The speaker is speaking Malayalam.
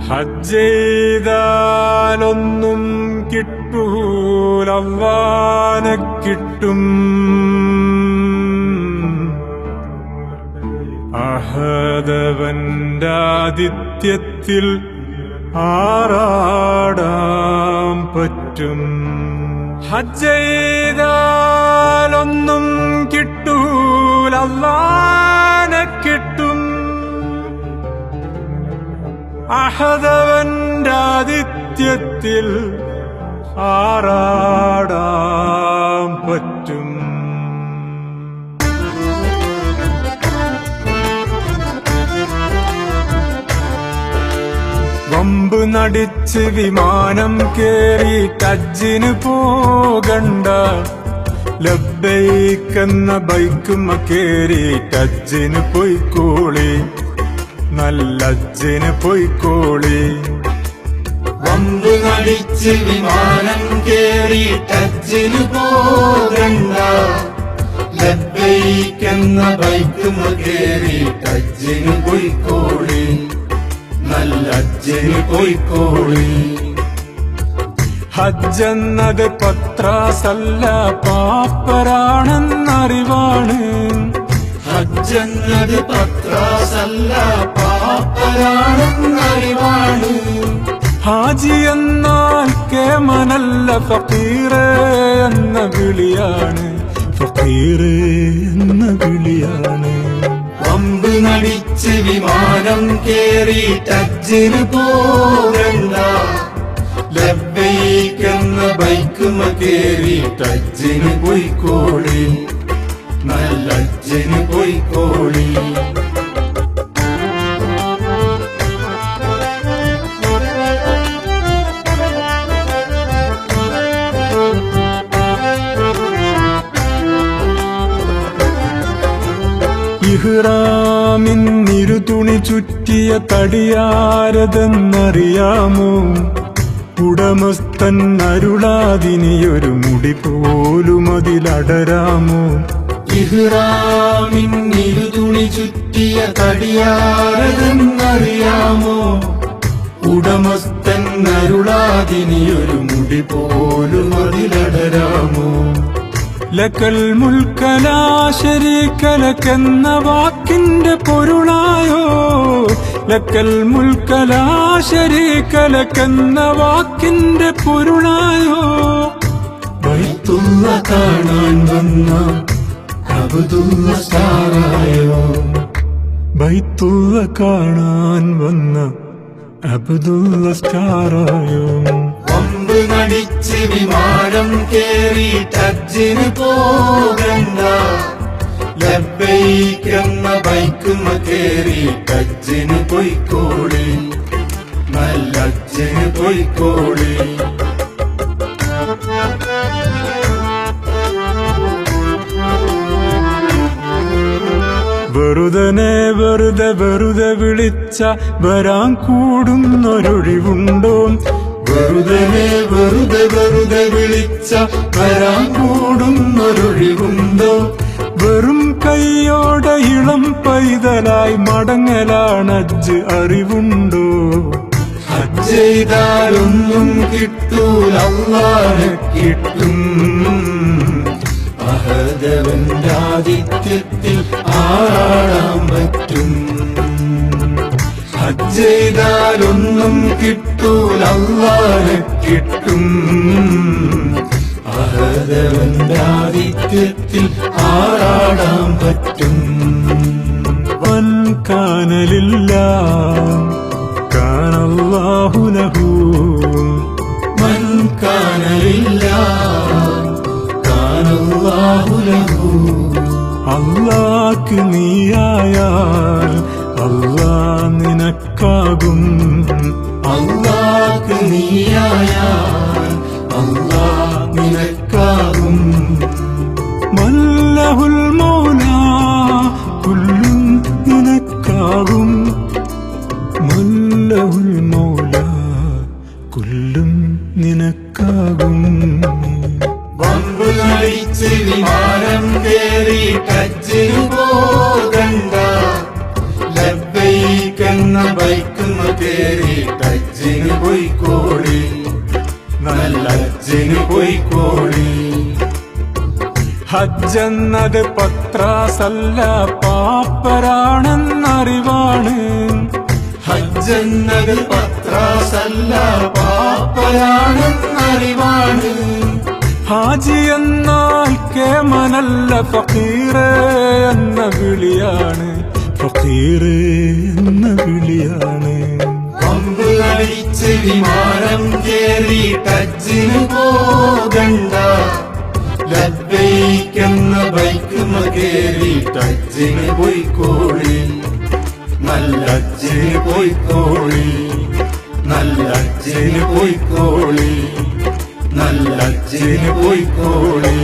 ഹജ്ജെയ്താലൊന്നും കിട്ടൂലവാന കിട്ടും അഹദവന്റെ ആദിത്യത്തിൽ ആറാടാം പറ്റും. ഹജ്ജെയ്താലൊന്നും കിട്ടൂലവാന കിട്ടും ആദിത്യത്തിൽ ആറാടാൻ പറ്റും. വമ്പ് നടിച്ച് വിമാനം കേറി ടജ്ജിന് പോകണ്ട ലബ്ബൈക്കെന്ന ബൈക്കുമ്മ കേറി ടജ്ജിന് പോയിക്കോളി. നല്ലജ്ജിന് പോയിക്കോളി. വമ്പു നടിച്ച് വിമാനം കേറി ടച്ചിന് പോകണ്ട ലബ്ബൈക്കെന്ന ബൈക്കും കേറി ടച്ചിന് പോയിക്കോളി. നല്ല അച്ഛന് പോയിക്കോളി. ഹജ്ജെന്നത് പത്രാസല്ല പാപ്പരാണെന്നറിവാണ്. ഹജ്ജെന്നത് പത്രാസല്ല പാപ്പരാണെന്നറിവാണ്. ഹാജി എന്നാൽ കേമനല്ല ഫക്കീറ് എന്ന വിളിയാണ്. ഫക്കീറ് എന്ന വിളിയാണ്. പമ്പ് നടിച്ച് വിമാനം കേറി ടച്ചിന് പോകണ്ട. ലബൈക്കെന്ന ബൈക്കുമ കേറി ടച്ചിന് പോയിക്കോളി. നല്ല അച്ഛന് പോയിക്കോളി ഇഹ്റാമിൻ തുണി ചുറ്റിയ തടിയാരതെന്നറിയാമോ? ഉടമസ്ഥൻ അരുളാതിനിയൊരു മുടി പോലും അതിലടരാമോ ഇഹ്റാമിൻ ചുറ്റിയ തടിയാറതെന്നറിയാമോ ഉടമസ്ഥൻ അരുളാതിനിയൊരു മുടി പോലും അതിലടരാമോ? ലക്കൽ മുൽക്കലാശരീക്കലക്കെന്ന വാക്കിന്റെ പൊരുളായോ? ലക്കൽ മുൽക്കലാശരീക്കലക്കെന്ന വാക്കിന്റെ പൊരുളായോ? വൈത്തുള്ള കാണാൻ വന്ന ബൈത്തുള്ള കാണാൻ വന്ന അബ്ദുള്ള സ്റ്റാറായോ വമ്പ് നടിച്ച് വിമാനം കേറി ടജിന് പോകണ്ട. ലബൈക്കെന്ന ബൈക്കുമ കേറി ടജിന് പോയിക്കോളി. നല്ല അച്ഛന് പോയിക്കോളി. വെറുതെ വെറുതെ വിളിച്ച വരാൻ കൂടുന്നൊരൊഴിവുണ്ടോ? വെറുതെ വെറുതെ വെറുതെ വിളിച്ച വരാൻ കൂടുന്നൊരൊഴിവുണ്ടോ? വെറും കൈയോടെ ഇളം പൈതലായി മടങ്ങലാണ് അജ്ജ് അറിവുണ്ടോ? ചെയ്താലൊന്നും കിട്ടൂല അള്ളാഹ് കിട്ടും. അഹദവന്റെ ആദിത്യത്തിൽ ആറാടാൻ പറ്റും. ഹജ്ജ് ചെയ്താലൊന്നും കിട്ടൂല അള്ളാഹ് കിട്ടും. അഹദവൻ ആദിത്യത്തിൽ ആറാടാൻ പറ്റും. വൻ കാനലില്ല. അള്ളാക്ക് നീയായാൽ അല്ലാ നിനക്കാകും. അള്ളാഹ് നീയായാൽ അല്ലാ നിനക്കാകും. മല്ലഹുൽ മൗല കുല്ലും നിനക്കാകും. മല്ലഹുൽ മൗല കുല്ലും നിനക്കാകും. വമ്പ് നടിച്ച് വിമാനം ടച്ചിന് പോകണ്ട. ലബൈക്കെന്ന ബൈക്കും കയറി ടച്ചിന് പോയിക്കോളി. നല്ല ഹജ്ജിനു പോയിക്കോളി. ഹജ്ജെന്നത് പത്രാസല്ല പാപ്പരാണെന്നറിവാണ്. ഹജ്ജെന്നത് പത്രാസല്ല പാപ്പയാണെന്നറിവാണ് ഹാജി എന്നാൽ കേമനല്ല ഫക്കീറേ എന്ന വിളിയാണ്. ഫക്കീറേ എന്ന വിളിയാണ്. പമ്പ് അടിച്ച് വിമാനം കേറി ടച്ചിന് പോകണ്ട. ലബ്ബൈക്കെന്ന ബൈക്ക് കേറി ടച്ചിന് പോയിക്കോളി. നല്ല അച്ഛന് പോയിക്കോളി. നല്ല അച്ഛന് പോയിക്കോളി. നല്ല അച്ഛന് പോയിക്കോളി.